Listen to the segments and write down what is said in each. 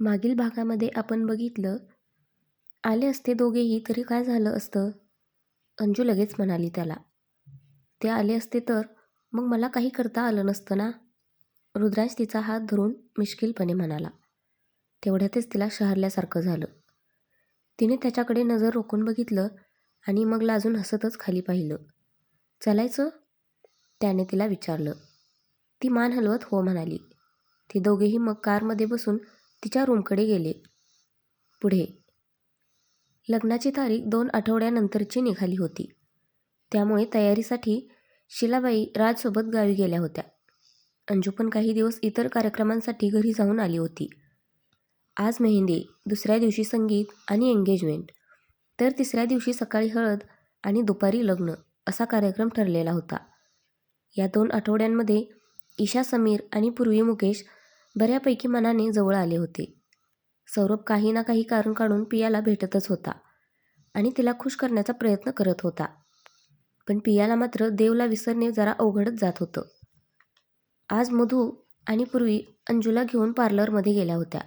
मागील भागामध्ये आपण बघितलं आले असते दोघेही तरी काय झालं असतं? अंजू लगेच म्हणाली त्याला. ते आले असते तर? मग मला काही करता आलं नसतं ना? रुद्राज तिचा हात धरून मिश्किलपणे म्हणाला. तेवढ्यातच तिला शहरल्यासारखं झालं. तिने त्याच्याकडे नजर रोखून बघितलं आणि मग लाजून हसतच खाली पाहिलं. चालायचं? त्याने तिला विचारलं. ती मान हलवत हो म्हणाली. ती दोघेही मग कारमध्ये बसून तिच्या रूमकडे गेले. पुढे. लग्नाची तारीख दोन आठवड्यानंतरची निघाली होती. त्यामुळे तयारीसाठी शिलाबाई राजसोबत गावी गेल्या होत्या. अंजू पण काही दिवस इतर कार्यक्रमांसाठी घरी जाऊन आली होती. आज मेहंदी दुसऱ्या दिवशी संगीत आणि एंगेजमेंट तर तिसऱ्या दिवशी सकाळी हळद आणि दुपारी लग्न असा कार्यक्रम ठरलेला होता. या दोन आठवड्यांमध्ये ईशा समीर आणि पूर्वी मुकेश बऱ्यापैकी मनाने जवळ आले होते. सौरभ काही ना काही कारण काढून पियाला भेटतच होता आणि तिला खुश करण्याचा प्रयत्न करत होता. पण पियाला मात्र देवला विसरणे जरा अवघडच जात होतं. आज मधू आणि पूर्वी अंजूला घेऊन पार्लरमध्ये गेल्या होत्या.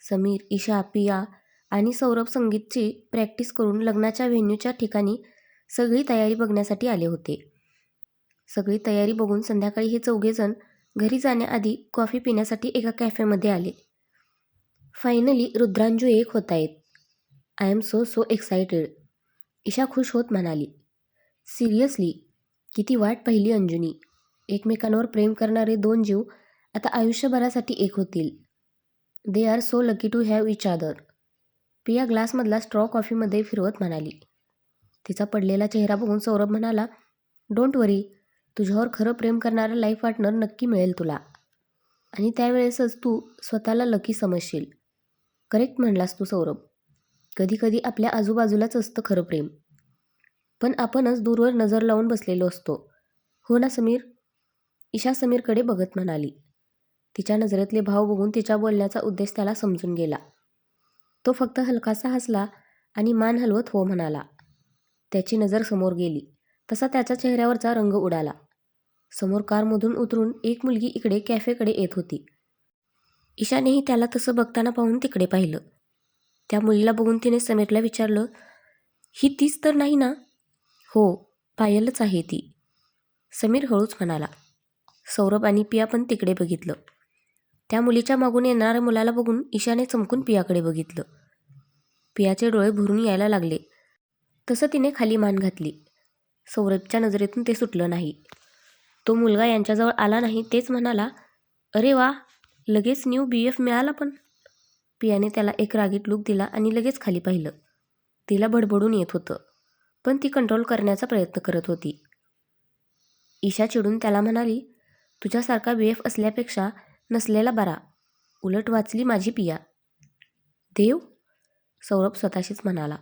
समीर ईशा पिया आणि सौरभ संगीतची प्रॅक्टिस करून लग्नाच्या व्हेन्यूच्या ठिकाणी सगळी तयारी बघण्यासाठी आले होते. सगळी तयारी बघून संध्याकाळी हे चौघेजण घरी जाण्याआधी कॉफी पिण्यासाठी एका कॅफेमध्ये आले. फायनली रुद्रांजू एक होत आहेत I am so so excited Isha खुश होत म्हणाली. सिरियसली किती वाट पाहिली अंजुनी. एकमेकांवर प्रेम करणारे दोन जीव आता आयुष्यभरासाठी एक होतील. They are so lucky to have each other Piya ग्लासमधला straw कॉफीमध्ये फिरवत म्हणाली. तिचा पडलेला चेहरा बघून सौरभ म्हणाला डोंट वरी तुझ्यावर खरं प्रेम करणारा लाईफ पार्टनर नक्की मिळेल तुला. आणि त्यावेळेसच तू स्वतःला लकी समजशील. करेक्ट म्हणलास तू सौरभ. कधीकधी आपल्या आजूबाजूलाच असतं खरं प्रेम. पण आपणच दूरवर नजर लावून बसलेलो असतो. हो ना समीर? ईशा समीरकडे बघत म्हणाली. तिच्या नजरेतले भाव बघून तिच्या बोलण्याचा उद्देश त्याला समजून गेला. तो फक्त हलकासा हसला आणि मान हलवत हो म्हणाला. त्याची नजर समोर गेली. तसा त्याच्या चेहऱ्यावरचा रंग उडाला. समोर कारमधून उतरून एक मुलगी इकडे कॅफेकडे येत होती. ईशानेही त्याला तसं बघताना पाहून तिकडे पाहिलं. त्या मुलीला बघून तिने समीरला विचारलं ही तीच तर नाही ना? हो पायलच आहे ती. समीर हळूच म्हणाला. सौरभ आणि पिया पण तिकडे बघितलं. त्या मुलीच्या मागून येणाऱ्या मुलाला बघून ईशाने चमकून पियाकडे बघितलं. पियाचे डोळे भरून यायला लागले. तसं तिने खाली मान घातली. सौरभच्या नजरेतून ते सुटलं नाही. तो मुलगा यांच्याजवळ आला नाही तेच म्हणाला अरे वा लगेच न्यू बी एफ मिळाला पण. पियाने त्याला एक रागीट लूक दिला आणि लगेच खाली पाहिलं. तिला बडबडून येत होतं पण ती कंट्रोल करण्याचा प्रयत्न करत होती. ईशा चिडून त्याला म्हणाली तुझ्यासारखा बी एफ असल्यापेक्षा नसलेला बरा. उलट वाचली माझी पिया. देव? सौरभ स्वतःशीच म्हणाला.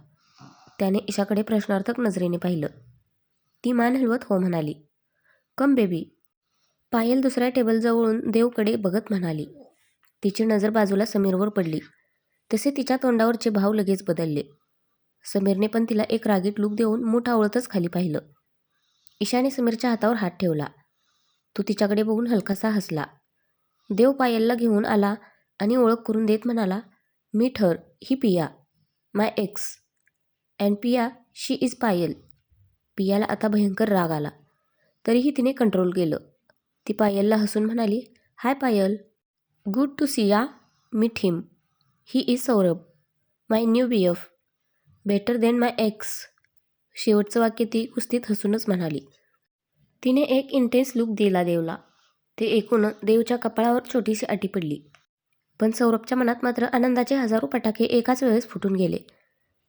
त्याने ईशाकडे प्रश्नार्थक नजरेने पाहिलं. ती मान हलवत हो म्हणाली कम बेबी. पायल दुसऱ्या टेबलजवळून देवकडे बघत म्हणाली. तिची नजर बाजूला समीरवर पडली. तसे तिच्या तोंडावरचे भाव लगेच बदलले. समीरने पण तिला एक रागीट लूक देऊन मूठ आवळतच खाली पाहिलं. ईशाने समीरच्या हातावर हात ठेवला. तो तिच्याकडे बघून हलकासा हसला. देव पायलला घेऊन आला आणि ओळख करून देत म्हणाला मी ठर ही पिया. My ex. अँड पिया शी इज पायल. पियाला आता भयंकर राग आला. तरीही तिने कंट्रोल केलं. ती पायलला हसून म्हणाली hi Payal good to see ya meet him he is Saurabh my new B F better than my ex शेवटचं वाक्य ती कुस्तीत हसूनच म्हणाली. तिने एक इंटेन्स लुक दिला देवला. ते ऐकून देवच्या कपाळावर छोटीशी अटी पडली. पण सौरभच्या मनात मात्र आनंदाचे हजारो पटाके एकाच वेळेस फुटून गेले.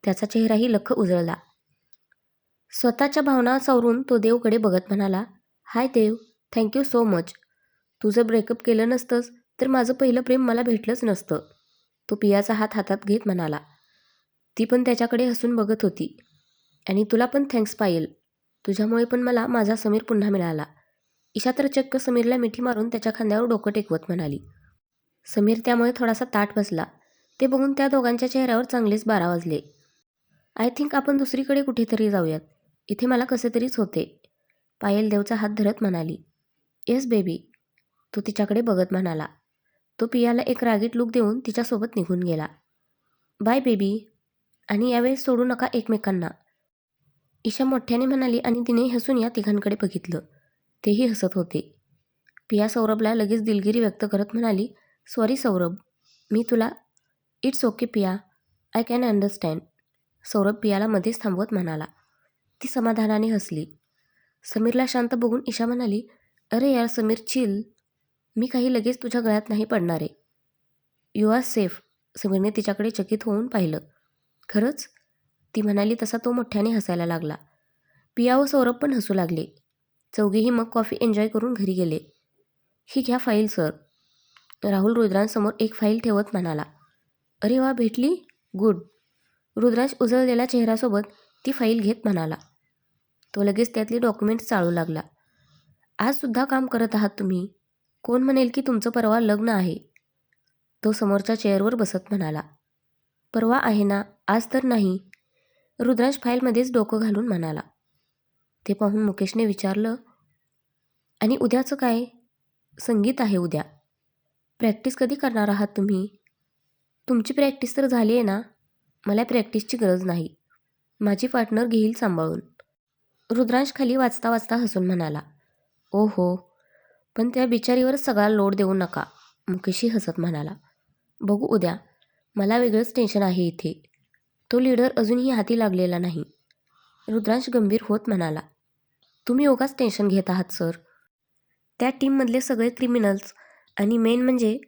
त्याचा चेहराही लख उजळला. स्वतःच्या भावना सावरून तो देवकडे बघत म्हणाला hi Dev thank you so much तुझं ब्रेकअप केलं नसतंच तर माझं पहिलं प्रेम मला भेटलंच नसतं. तो पियाचा हात हातात घेत म्हणाला. ती पण त्याच्याकडे हसून बघत होती. आणि तुला पण थँक्स पायल. तुझ्यामुळे पण मला माझा समीर पुन्हा मिळाला. ईशा तर चक्क समीरला मिठी मारून त्याच्या खांद्यावर डोकं टेकवत म्हणाली. समीर त्यामुळे थोडासा ताट बसला. ते बघून त्या दोघांच्या चेहऱ्यावर चांगलेच बारा वाजले. आय थिंक आपण दुसरीकडे कुठेतरी जाऊयात. इथे मला कसे तरीच होते. पायल देवचा हात धरत म्हणाली येस बेबी. तो तिच्याकडे बघत म्हणाला. तो पियाला एक रागीट लूक देऊन तिच्यासोबत निघून गेला. Bye baby. आणि यावेळेस सोडू नका एकमेकांना. ईशा मोठ्याने म्हणाली आणि तिने हसून या तिघांकडे बघितलं. तेही हसत होते. पिया सौरभला लगेच दिलगिरी व्यक्त करत म्हणाली सॉरी सौरभ मी तुला it's okay Piya I can understand. Saurabh पियाला मध्येच थांबवत म्हणाला. ती समाधानाने हसली. समीरला शांत बघून ईशा म्हणाली अरे यार समीर चिल मी काही लगेच तुझ्या गळ्यात नाही पडणार. आहे यू आर सेफ समीरने तिच्याकडे चकित होऊन पाहिलं. खरंच? ती म्हणाली तसा तो मोठ्याने हसायला लागला. पिया व सौरभ पण हसू लागले. चौघेही मग कॉफी एन्जॉय करून घरी गेले. ही घ्या फाईल सर. राहुल रुद्रांसमोर एक फाईल ठेवत म्हणाला अरे वा भेटली? गुड. रुद्रांश उजळलेल्या चेहऱ्यासोबत ती फाईल घेत म्हणाला तो लगेच त्यातली डॉक्युमेंट्स चाळू लागला. आजसुद्धा काम करत आहात तुम्ही? कोण म्हणेल की तुमचं परवा लग्न आहे? तो समोरच्या चेअरवर बसत म्हणाला. परवा आहे ना? आज तर नाही. रुद्रांश फाईलमध्येच डोकं घालून म्हणाला. ते पाहून मुकेशने विचारलं आणि उद्याचं काय? संगीत आहे उद्या. प्रॅक्टिस कधी करणार आहात तुम्ही? तुमची प्रॅक्टिस तर झाली आहे ना? मला प्रॅक्टिसची गरज नाही. माझी पार्टनर घेईल सांभाळून. रुद्रांश खाली वाचता वाचता हसून म्हणाला ओ हो पण त्या बिचारीवर सगळा लोड देऊ नका मुकेशी हसत म्हणाला. बघू उद्या मला वेगळंच टेन्शन आहे इथे. तो लीडर अजूनही हाती लागलेला नाही. रुद्रांश गंभीर होत म्हणाला तुम्ही योगाच टेन्शन घेत आहात सर. त्या टीममधले सगळे क्रिमिनल्स आणि मेन म्हणजे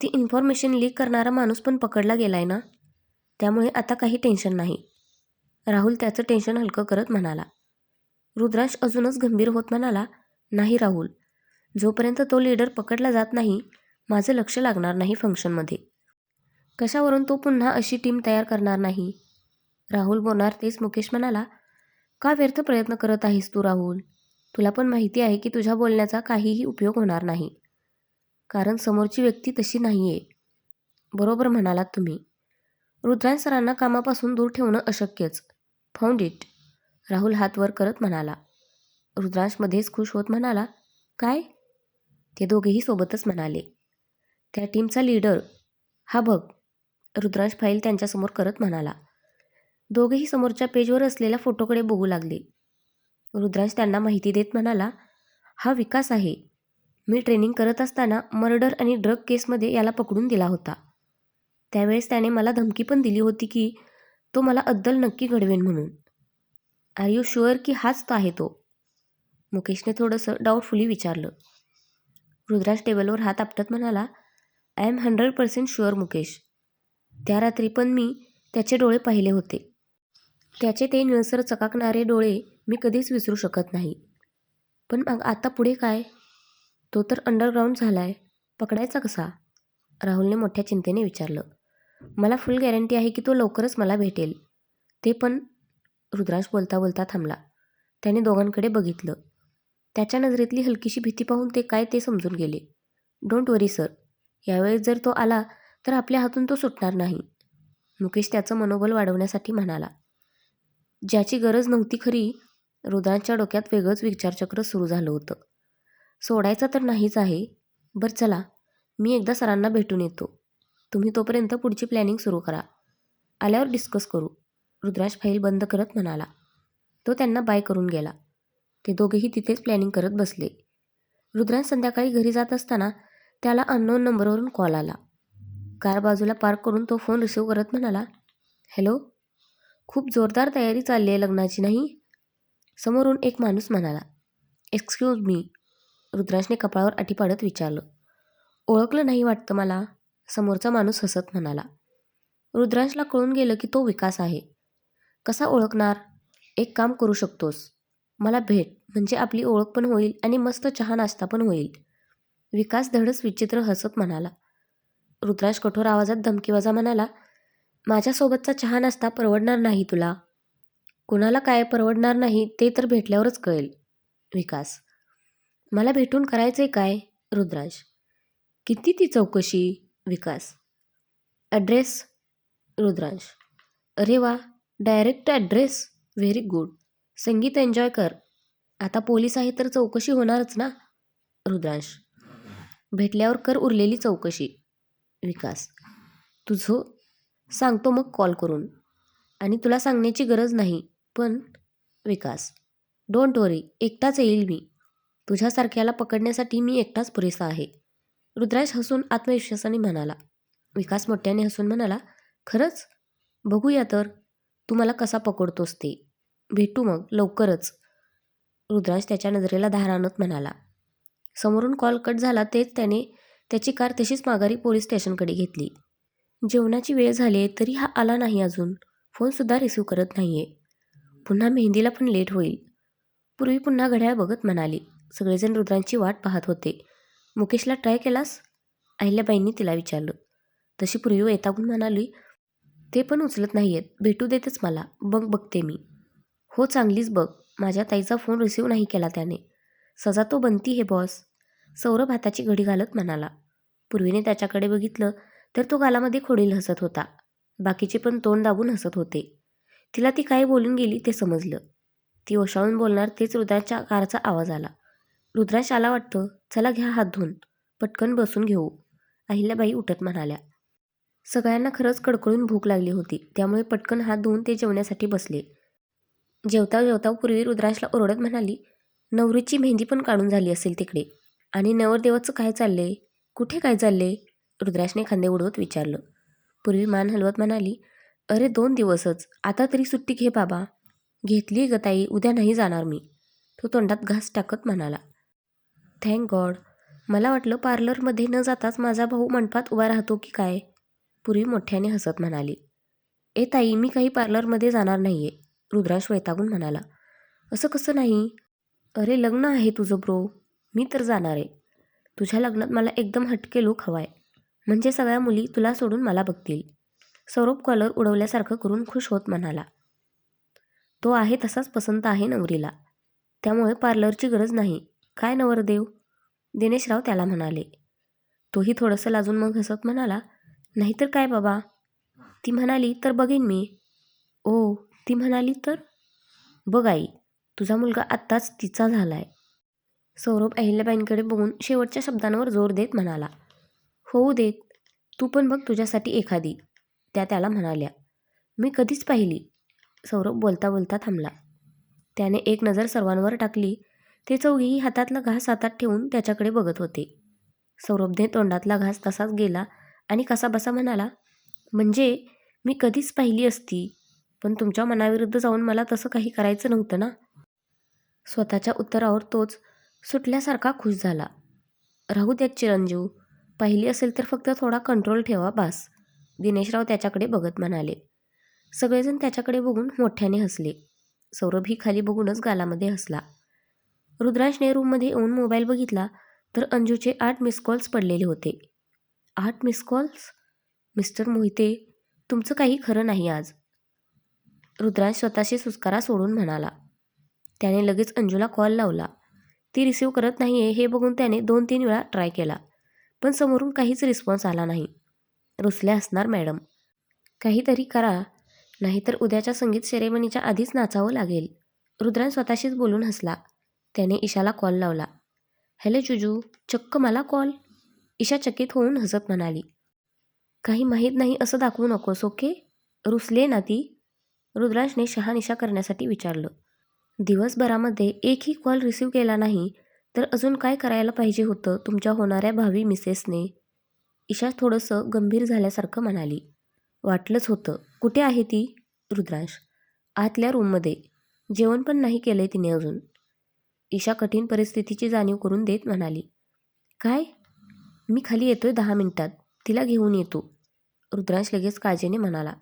ती इन्फॉर्मेशन लीक करणारा माणूस पण पकडला गेला आहे ना? त्यामुळे आता काही टेन्शन नाही. राहुल त्याचं टेन्शन हलकं करत म्हणाला रुद्रांश अजूनच गंभीर होत म्हणाला नाही राहुल. जोपर्यंत तो लीडर पकडला जात नाही माझं लक्ष लागणार नाही फंक्शनमध्ये. कशावरून तो पुन्हा अशी टीम तयार करणार नाही? राहुल बोलणार तेच मुकेश म्हणाला का व्यर्थ प्रयत्न करत आहेस तू राहुल? तुला पण माहिती आहे की तुझ्या बोलण्याचा काहीही उपयोग होणार नाही. कारण समोरची व्यक्ती तशी नाही आहे बरोबर म्हणालात तुम्ही. रुद्रांश सरांना कामापासून दूर ठेवणं अशक्यच. फाउंड इट राहुल हात वर करत म्हणाला. रुद्रांशमध्येच खुश होत म्हणाला काय? ते दोघेही सोबतच म्हणाले. त्या टीमचा लीडर हा बघ. रुद्रांश फाईल त्यांच्यासमोर करत म्हणाला. दोघेही समोरच्या पेजवर असलेल्या फोटोकडे बघू लागले. रुद्रांश त्यांना माहिती देत म्हणाला हा विकास आहे. मी ट्रेनिंग करत असताना मर्डर आणि ड्रग केसमध्ये याला पकडून दिला होता. त्यावेळेस त्याने मला धमकी पण दिली होती की तो मला अद्दल नक्की घडवेन म्हणून. आर यू शुअर की हाच तो आहे तो? मुकेशने थोडंसं डाऊटफुली विचारलं. रुद्राज टेबलवर हात आपटत म्हणाला I am hundred percent sure Mukesh. त्या रात्री पण मी त्याचे डोळे पाहिले होते. त्याचे ते निळसर चकाकणारे डोळे मी कधीच विसरू शकत नाही. पण मग आता पुढे काय? तो तर अंडरग्राऊंड झाला आहे पकडायचा कसा? राहुलने मोठ्या चिंतेने विचारलं. मला फुल गॅरंटी आहे की तो लवकरच मला भेटेल. ते पण रुद्राश बोलता बोलता थांबला. त्याने दोघांकडे बघितलं. त्याच्या नजरेतली हलकीशी भीती पाहून ते काय ते समजून गेले. डोंट वरी सर यावेळेस जर तो आला तर आपल्या हातून तो सुटणार नाही. मुकेश त्याचं मनोबल वाढवण्यासाठी म्हणाला. ज्याची गरज नव्हती खरी रुद्रांच्या डोक्यात वेगळंच विचारचक्र सुरू झालं होतं. सोडायचं तर नाहीच आहे. बरं चला. मी एकदा सरांना भेटून येतो. तुम्ही तोपर्यंत पुढची प्लॅनिंग सुरू करा. आल्यावर डिस्कस करू. रुद्राज फाईल बंद करत म्हणाला. तो त्यांना बाय करून गेला. ते दोघेही तिथेच प्लॅनिंग करत बसले. रुद्राज संध्याकाळी घरी जात असताना त्याला अननोन नंबरवरून कॉल आला. कार बाजूला पार्क करून तो फोन रिसिव्ह करत म्हणाला हॅलो खूप जोरदार तयारी चालली आहे लग्नाची नाही? समोरून एक माणूस म्हणाला एक्सक्यूज मी रुद्राजने कपाळावर अटी पाडत विचारलं ओळखलं नाही वाटतं मला? समोरचा माणूस हसत म्हणाला. रुद्रांशला कळून गेलं की तो विकास आहे. कसा ओळखणार? एक काम करू शकतोस. मला भेट म्हणजे आपली ओळख पण होईल आणि मस्त चहा नाश्ता पण होईल. विकास धडच विचित्र हसत म्हणाला. रुद्राज कठोर आवाजात धमकीवाजा म्हणाला माझ्यासोबतचा चहा नाश्ता परवडणार नाही तुला. कुणाला काय परवडणार नाही ते तर भेटल्यावरच कळेल. विकास मला भेटून करायचं काय? रुद्राज किती ती चौकशी? विकास ॲड्रेस रुद्राज अरे वा! Direct address very good. संगीत एन्जॉय कर. आता पोलीस आहे तर चौकशी होणारच ना? रुद्रांश. भेटल्यावर कर उरलेली चौकशी. विकास. तुझं? सांगतो मग कॉल करून. आणि तुला सांगण्याची गरज नाही पण विकास. डोंट वरी एकटाच येईल मी. तुझ्यासारख्याला पकडण्यासाठी मी एकटाच पुरेसा आहे. रुद्राश हसून आत्मविश्वासाने म्हणाला. विकास मोठ्याने हसून म्हणाला खरंच? बघूया तर. तू मला कसा पकडतोस ते? भेटू मग लवकरच. रुद्राज त्याच्या नजरेला धार आणत म्हणाला. समोरून कॉल कट झाला तेच त्याने त्याची कार तशीच माघारी पोलीस स्टेशनकडे घेतली. जेवणाची वेळ झाली आहे तरी हा आला नाही अजून. फोनसुद्धा रिसीव करत नाही आहे पुन्हा मेहंदीला पण लेट होईल. पूर्वी पुन्हा घड्याळ बघत म्हणाली. सगळेजण रुद्रांची वाट पाहत होते. मुकेशला ट्राय केलास? अहिल्याबाईंनी तिला विचारलं. तशी पूर्वी येतागून म्हणाली ते पण उचलत नाही आहेत भेटू देतच मला. बघ बघते मी. हो चांगलीच बघ. माझ्या ताईचा फोन रिसीव नाही केला त्याने. सजा तो बनती हे बॉस. सौरभ हाताची घडी घालत म्हणाला. पूर्वीने त्याच्याकडे बघितलं तर तो गालामध्ये खोडील हसत होता. बाकीचे पण तोंड दाबून हसत होते. तिला ती काय बोलून गेली ते समजलं. ती ओशाळून बोलणार तेच रुद्राच्या कारचा आवाज आला. रुद्राश आला वाटतं चला घ्या हात धुवून. पटकन बसून घेऊ. अहिल्याबाई उठत म्हणाल्या. सगळ्यांना खरंच कडकडून भूक लागली होती. त्यामुळे पटकन हात धुवून ते जेवण्यासाठी बसले. जेवता जेवता पूर्वी रुद्राशला ओरडत म्हणाली नवरीची मेहंदी पण काढून झाली असेल तिकडे. आणि नवरदेवाचं काय चालले कुठे काय चालले रुद्राशने खांदे उडवत विचारलं. पूर्वी मान हलवत म्हणाली अरे दोन दिवसच. आता तरी सुट्टी घे बाबा. घेतली ग ताई उद्या नाही जाणार मी. तो तोंडात घास टाकत म्हणाला थँक गॉड. मला वाटलं पार्लरमध्ये न जाताच माझा भाऊ मंडपात उभा राहतो की काय? पूर्वी मोठ्याने हसत म्हणाली ए ताई मी काही पार्लरमध्ये जाणार नाही आहे रुद्राश वैतागून म्हणाला. असं कसं नाही? अरे लग्न आहे तुझं ब्रो मी तर जाणार आहे. तुझ्या लग्नात मला एकदम हटके लूक हवाय. म्हणजे सगळ्या मुली तुला सोडून मला बघतील. सौरभ कॉलर उडवल्यासारखं करून खुश होत म्हणाला. तो आहे तसाच पसंत आहे नवरीला. त्यामुळे पार्लरची गरज नाही. काय नवरदेव? दिनेशराव त्याला म्हणाले. तोही थोडंसं लाजून मग हसत म्हणाला नाहीतर काय बाबा? ती म्हणाली तर बघेन मी. ओ ती म्हणाली तर? बघ आई तुझा मुलगा आत्ताच तिचा झाला आहे सौरभ अहिल्याबाईंकडे बघून शेवटच्या शब्दांवर जोर देत म्हणाला होऊ देत तू पण बघ तुझ्यासाठी एखादी. त्या त्याला म्हणाल्या मी कधीच पाहिली. सौरभ बोलता बोलता थांबला. त्याने एक नजर सर्वांवर टाकली. ते चौघीही हातातला घास हातात ठेवून त्याच्याकडे बघत होते. सौरभने तोंडातला घास तसाच गेला आणि कसाबसा म्हणाला म्हणजे मी कधीच पाहिली असती पण तुमच्या मनाविरुद्ध जाऊन मला तसं काही करायचं नव्हतं ना? स्वतःच्या उत्तरावर तोच सुटल्यासारखा खुश झाला. राहू द्यात चिरंजीव पाहिली असेल तर फक्त थोडा कंट्रोल ठेवा बास दिनेशराव त्याच्याकडे बघत म्हणाले. सगळेजण त्याच्याकडे बघून मोठ्याने हसले. सौरभही खाली बघूनच गालामध्ये हसला. रुद्राजने रूममध्ये येऊन मोबाईल बघितला तर अंजूचे आठ मिस कॉल्स पडलेले होते. आठ मिस कॉल्स? मिस्टर मोहिते तुमचं काही खरं नाही आज. रुद्रांश स्वतःशी सुस्कारा सोडून म्हणाला. त्याने लगेच अंजूला कॉल लावला. ती रिसीव करत नाही आहे हे बघून त्याने दोन तीन वेळा ट्राय केला. पण समोरून काहीच रिस्पॉन्स आला नाही. रुसल्या असणार मॅडम. काहीतरी करा नाहीतर उद्याच्या संगीत सेरेमनीच्या आधीच नाचावं लागेल. रुद्रान स्वतःशीच बोलून हसला. त्याने ईशाला कॉल लावला. हॅलो जुजू चक्क मला कॉल. ईशा चकित होऊन हसत म्हणाली काही माहीत नाही असं दाखवू नकोस ओके रुसले ना ती रुद्राजने शहानिशा करण्यासाठी विचारलं दिवसभरामध्ये एकही कॉल रिसीव केला नाही तर अजून काय करायला पाहिजे होतं तुमच्या होणाऱ्या भावी मिसेसने ईशा थोडंसं गंभीर झाल्यासारखं म्हणाली वाटलंच होतं. कुठे आहे ती रुद्रांश आतल्या रूममध्ये. जेवण पण नाही केलं आहे तिने अजून ईशा कठीण परिस्थितीची जाणीव करून देत म्हणाली काय? मी खाली येतो आहे दहा मिनटात. तिला घेऊन येतो. रुद्रांश लगेच काळजीने म्हणाला.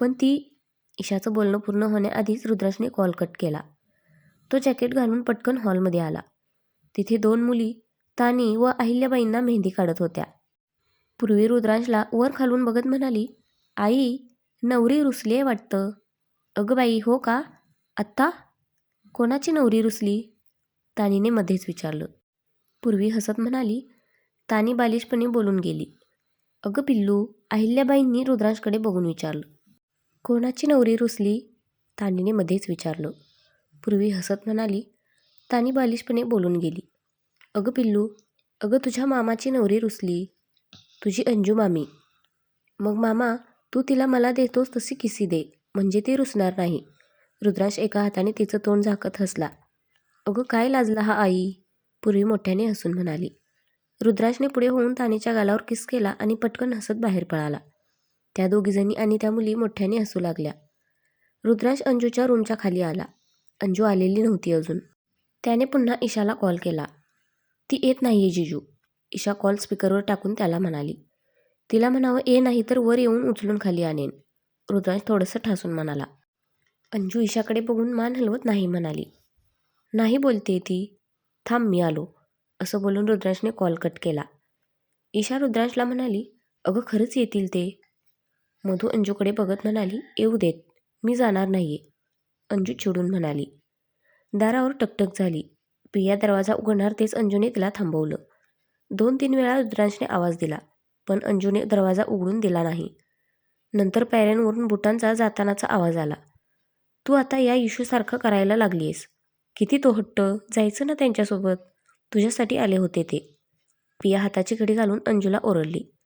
पण ती ईशाचं बोलणं पूर्ण होण्याआधीच रुद्रांशने कॉल कट केला. तो जॅकेट घालून पटकन हॉलमध्ये आला. तिथे दोन मुली तानी व अहिल्याबाईंना मेहंदी काढत होत्या. पूर्वी रुद्रांशला वर खालून बघत म्हणाली आई नवरी रुसली आहे वाटतं. अगं बाई हो का? आत्ता? कोणाची नवरी रुसली? तानीने मध्येच विचारलं. पूर्वी हसत म्हणाली तानी बालिशपणे बोलून गेली. अगं पिल्लू अहिल्याबाईंनी रुद्रांशकडे बघून विचारलं. कोणाची नवरी रुसली? तानीने मध्येच विचारलं. पूर्वी हसत म्हणाली तानी बालिशपणे बोलून गेली. अगं पिल्लू अगं तुझ्या मामाची नवरी रुसली. तुझी अंजू मामी. मग मामा तू तिला मला देतोस तशी किसी दे म्हणजे ती रुसणार नाही. रुद्रांश एका हाताने तिचं तोंड झाकत हसला. अगं काय लाजला हा आई? पूर्वी मोठ्याने हसून म्हणाली. रुद्राजने पुढे होऊन तानेच्या गालावर किस केला आणि पटकन हसत बाहेर पळाला. त्या दोघीजणी आणि त्या मुली मोठ्याने हसू लागल्या. रुद्राज अंजूच्या रूमच्या खाली आला. अंजू आलेली नव्हती अजून. त्याने पुन्हा ईशाला कॉल केला. ती येत नाही आहे जिजू. ईशा कॉल स्पीकरवर टाकून त्याला म्हणाली. तिला म्हणावं ये नाही तर वर येऊन उचलून खाली आणेन. रुद्राज थोडंसं ठासून म्हणाला. अंजू ईशाकडे बघून मान हलवत नाही म्हणाली. नाही बोलते ती. थांब मी आलो. असं बोलून रुद्रांशने कॉल कट केला. ईशा रुद्रांशला म्हणाली अगं खरंच येतील ते. मधू अंजूकडे बघत म्हणाली येऊ देत मी जाणार नाही आहे अंजू चिडून म्हणाली. दारावर टकटक झाली. पिया दरवाजा उघडणार तेच अंजूने तिला थांबवलं. दोन तीन वेळा रुद्रांशने आवाज दिला पण अंजूने दरवाजा उघडून दिला नाही. नंतर पायऱ्यांवरून बुटांचा जातानाचा आवाज आला. तू आता या इशूसारखं करायला लागली आहेस किती तो हट्ट जायचं ना त्यांच्यासोबत? तुझ्यासाठी आले होते ते. पिया हाताची घडी घालून अंजूला ओरडली.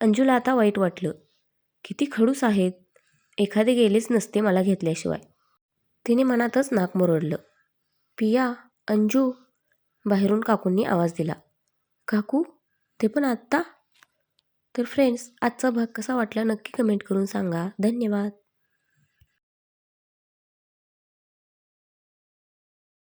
अंजूला आता वाईट वाटलं. किती खडूस आहेत. एखादे गेलेच नसते मला घेतल्याशिवाय. तिने मनातच नाक मुरडलं. पिया अंजू. बाहेरून काकूंनी आवाज दिला. काकू ते पण आत्ता? तर फ्रेंड्स आजचा भाग कसा वाटला नक्की कमेंट करून सांगा. धन्यवाद.